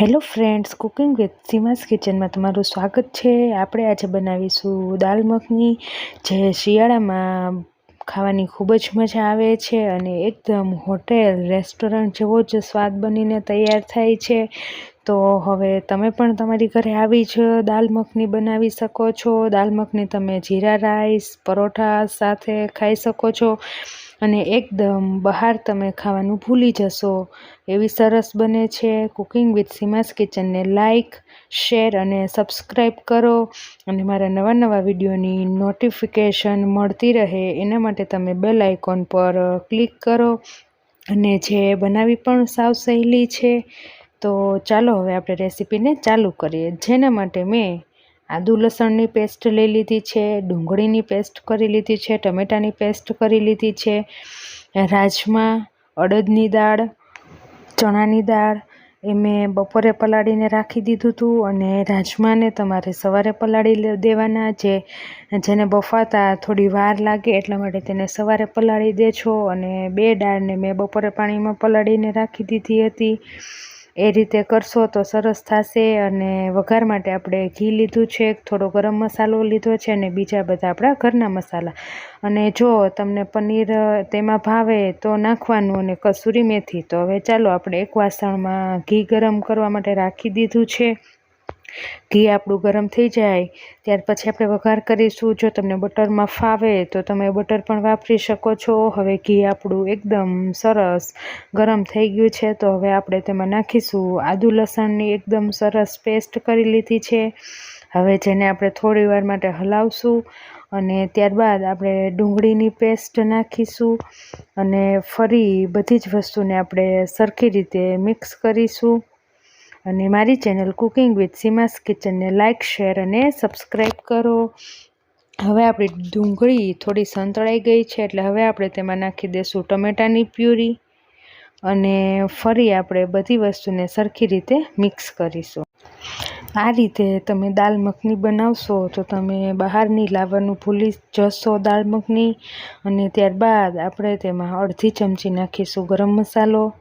Hello friends cooking with Seema's કિચનમાં તમારું સ્વાગત છે. આપણે આજે બનાવીશું દાલ મખની, જે શિયાળામાં ખાવાની ખૂબ જ મજા આવે છે અને એકદમ હોટેલ, રેસ્ટોરન્ટ જેવો જ સ્વાદ બનીને તૈયાર થાય છે. તો હવે તમે પણ તમારી ઘરે આવી જ દાલ મખની બનાવી શકો છો. દાલ મખની તમે જીરા, રાઈસ, પરોઠા સાથે ખાઈ શકો છો. અને એકદમ બહાર તમે ખાવાનું ભૂલી જશો. એવી સરસ બને છે કુકિંગ વિથ સીમાસ કિચનને લાઇક શેર અને સબસ્ક્રાઈબ કરો. અને મારા નવા નવા વિડીયોની નોટિફિકેશન મળતી રહે એના માટે તમે બેલ આઇકોન પર ક્લિક કરો. અને જે બનાવી પણ સાવ સહેલી છે. તો ચાલો હવે આપણે રેસીપીને ચાલુ કરીએ. જેના માટે મેં આદુ લસણની પેસ્ટ લઈ લીધી છે, ડુંગળીની પેસ્ટ કરી લીધી છે, ટમેટાની પેસ્ટ કરી લીધી છે, રાજમા, અડદની દાળ, ચણાની દાળ, એ મેં બપોરે પલાળીને રાખી દીધું હતું અને રાજમાને તમારે સવારે પલાળી દેવાના, જે જેને બફાતા થોડી વાર લાગે એટલા માટે તેને સવારે પલાળી દેજો અને બે દાળને મેં બપોરે પાણીમાં પલાળીને રાખી દીધી હતી. એ રીતે કરશો તો સરસ થશે અને વઘાર માટે આપણે ઘી લીધું છે, થોડો ગરમ મસાલો લીધો છે અને બીજા બધા આપણા ઘરના મસાલા. અને જો તમને પનીર તેમાં ભાવે તો નાખવાનું અને કસૂરી મેથી. તો હવે ચાલો આપણે એક વાસણમાં ઘી ગરમ કરવા માટે રાખી દીધું છે. ઘી આપણું ગરમ થઈ જાય, ત્યાર પછી આપણે વઘાર કરીશું. જો તમને બટરમાં ફાવે તો તમે બટર પણ વાપરી શકો છો. હવે ઘી આપણું એકદમ સરસ ગરમ થઈ ગયું છે, તો હવે આપણે તેમાં નાખીશું. આદુ લસણની એકદમ સરસ પેસ્ટ કરી લીધી છે. હવે જેને આપણે થોડી વાર માટે હલાવશું અને ત્યારબાદ આપણે ડુંગળીની પેસ્ટ નાખીશું અને ફરી બધી જ વસ્તુને આપણે સરખી રીતે મિક્સ કરીશું. અને મારી ચેનલ કુકિંગ વિથ સીમાસ કિચનને લાઇક, શેર અને સબસ્ક્રાઈબ કરો. હવે આપણી ડુંગળી થોડી સંતળાઈ ગઈ છે, એટલે હવે આપણે તેમાં નાખી દઈશું ટમેટાની પ્યુરી. અને ફરી આપણે બધી વસ્તુને સરખી રીતે મિક્સ કરીશું. આ રીતે તમે દાલ મખની બનાવશો તો તમે બહારની લાવવાનું ભૂલી જશો દાલ મખની. અને ત્યારબાદ આપણે તેમાં અડધી ચમચી નાખીશું ગરમ મસાલો.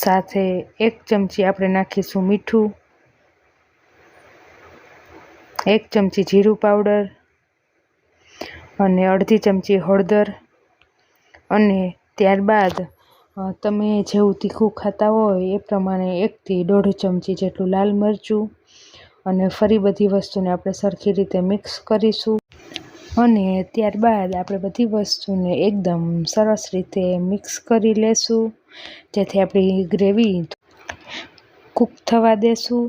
સાથે એક ચમચી આપણે નાખીશું મીઠું, એક ચમચી જીરું પાવડર અને અડધી ચમચી હળદર અને ત્યારબાદ તમે જેવું તીખું ખાતા હોય એ પ્રમાણે એકથી દોઢ ચમચી જેટલું લાલ મરચું અને ફરી બધી વસ્તુને આપણે સરખી રીતે મિક્સ કરીશું. અને ત્યારબાદ આપણે બધી વસ્તુને એકદમ સરસ રીતે મિક્સ કરી લેશું. જેથી આપણી ગ્રેવી કૂક થવા દેશું.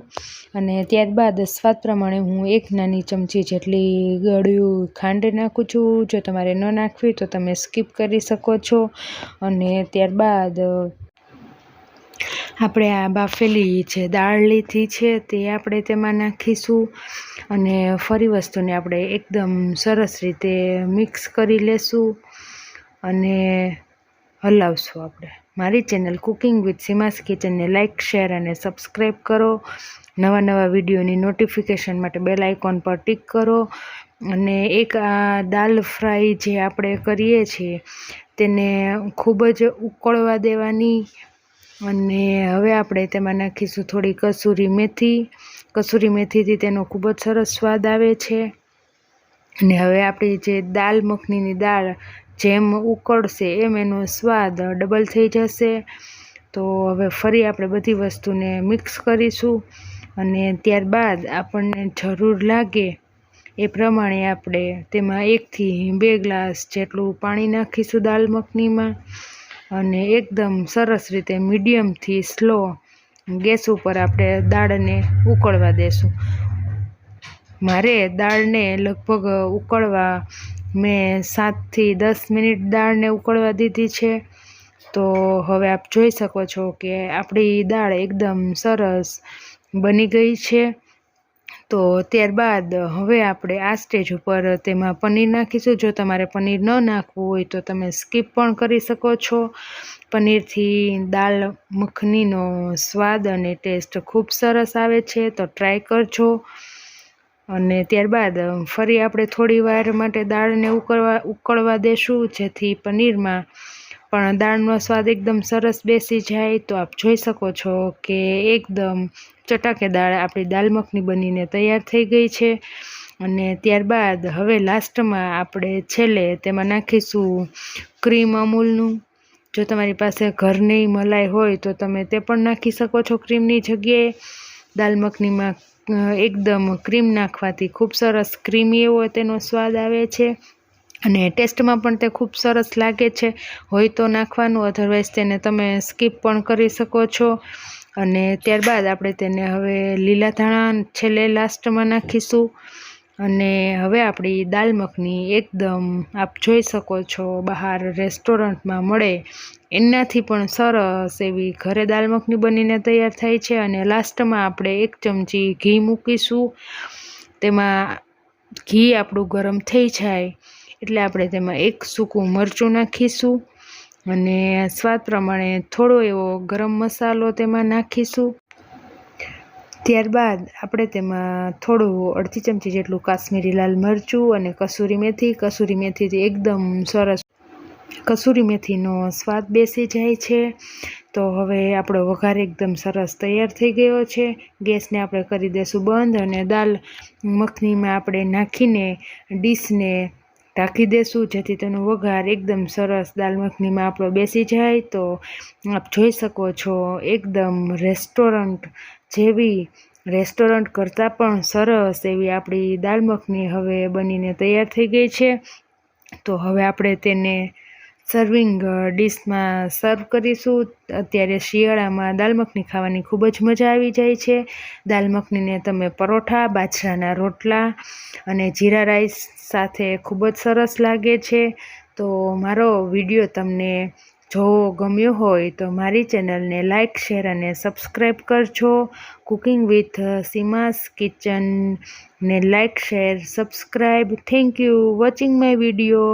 અને ત્યારબાદ સ્વાદ પ્રમાણે હું એક નાની ચમચી જેટલી ગળ્યું ખાંડ નાખું છું. જો તમારે ન નાખવી તો તમે સ્કીપ કરી શકો છો. અને ત્યારબાદ આપણે આ બાફેલી જે દાળ લીધી છે તે આપણે તેમાં નાખીશું. અને ફરી વસ્તુને આપણે એકદમ સરસ રીતે મિક્સ કરી લેશું અને હલાવશું આપણે. મારી ચેનલ કુકિંગ વિથ સીમાસ કિચનને લાઇક શેર અને સબસ્ક્રાઈબ કરો. નવા નવા વિડીયોની નોટિફિકેશન માટે બેલ આઇકોન પર ટિક કરો. અને એક આ દાલ ફ્રાય જે આપણે કરીએ છીએ, તેને ખૂબ જ ઉકળવા દેવાની. અને હવે આપણે તેમાં નાખીશું થોડી કસૂરી મેથી. કસૂરી મેથીથી તેનો ખૂબ જ સરસ સ્વાદ આવે છે. અને હવે આપણી જે દાલ મખનીની દાળ જેમ ઉકળશે એમ એનો સ્વાદ ડબલ થઈ જશે. તો હવે ફરી આપણે બધી વસ્તુને મિક્સ કરીશું અને ત્યારબાદ આપણને જરૂર લાગે એ પ્રમાણે આપણે તેમાં એકથી બે ગ્લાસ જેટલું પાણી નાખીશું દાલ મખનીમાં અને એકદમ સરસ રીતે મીડિયમથી સ્લો ગેસ ઉપર આપણે દાળને ઉકળવા દેશું. મારે દાળને લગભગ ઉકળવા મેં સાતથી દસ મિનિટ દાળને ઉકળવા દીધી છે. તો હવે આપ જોઈ શકો છો કે આપણી દાળ એકદમ સરસ બની ગઈ છે. તો ત્યારબાદ હવે આપણે આ સ્ટેજ ઉપર તેમાં પનીર નાખીશું. જો તમારે પનીર ન નાખવું હોય તો તમે સ્કીપ પણ કરી શકો છો. પનીરથી દાળ મખનીનો સ્વાદ અને ટેસ્ટ ખૂબ સરસ આવે છે. તો ટ્રાય કરજો. અને ત્યારબાદ ફરી આપણે થોડી વાર માટે દાળને ઉકળવા ઉકળવા દેશું, જેથી પનીરમાં પણ દાળનો સ્વાદ એકદમ સરસ બેસી જાય. તો આપ જોઈ શકો છો કે એકદમ ચટાકેદાર આપણી દાલ મખની બનીને તૈયાર થઈ ગઈ છે. અને ત્યારબાદ હવે લાસ્ટમાં આપણે છેલ્લે તેમાં નાખીશું ક્રીમ અમૂલનું. જો તમારી પાસે ઘરની મલાઈ હોય તો તમે તે પણ નાખી શકો છો ક્રીમની જગ્યાએ. દાલ મખનીમાં એકદમ ક્રીમ નાખવાથી ખૂબ સરસ ક્રીમી એવો તેનો સ્વાદ આવે છે. અને ટેસ્ટમાં પણ તે ખૂબ સરસ લાગે છે. હોય તો નાખવાનું અધરવાઇઝ તેને તમે સ્કીપ પણ કરી શકો છો. અને ત્યારબાદ આપણે તેને હવે લીલા ધાણા છેલ્લે લાસ્ટમાં નાખીશું. અને હવે આપણી દાલ મખની એકદમ આપ જોઈ શકો છો બહાર રેસ્ટોરન્ટમાં મળે. એનાથી પણ સરસ એવી ઘરે દાલ મખની બનીને તૈયાર થાય છે અને લાસ્ટમાં આપણે એક ચમચી ઘી મૂકીશું. તેમાં ઘી આપણું ગરમ થઈ જાય એટલે આપણે તેમાં એક સૂકું મરચું નાખીશું અને સ્વાદ પ્રમાણે થોડો એવો ગરમ મસાલો તેમાં નાખીશું. ત્યારબાદ આપણે તેમાં થોડું અડધી ચમચી જેટલું કાશ્મીરી લાલ મરચું અને કસૂરી મેથી. કસૂરી મેથીથી એકદમ સરસ કસૂરી મેથીનો સ્વાદ બેસી જાય છે. તો હવે આપણો વઘાર એકદમ સરસ તૈયાર થઈ ગયો છે. ગેસને આપણે કરી દઈશું બંધ અને દાલ મખનીમાં આપણે નાખીને ડીશને ઢાંકી દેશું જેથી તેનો વઘાર એકદમ સરસ દાલ મખનીમાં આપણો બેસી જાય. તો આપ જોઈ શકો છો એકદમ રેસ્ટોરન્ટ જેવી રેસ્ટોરન્ટ કરતાં પણ સરસ એવી આપણી દાલ મખની હવે બનીને તૈયાર થઈ ગઈ છે. તો હવે આપણે તેને સર્વિંગ ડીશમાં સર્વ કરીશું. અત્યારે શિયાળામાં દાલ મખની ખાવાની ખૂબ જ મજા આવી જાય છે. દાલ મખનીને તમે પરોઠા, બાજરાના રોટલા અને જીરા રાઈસ સાથે ખૂબ જ સરસ લાગે છે. તો મારો વીડિયો તમને જો ગમ્યો હોય તો મારી ચેનલને લાઇક શેર અને સબસ્ક્રાઈબ કરજો. Cooking with Seema's કિચનને like share, subscribe. Thank you watching my video.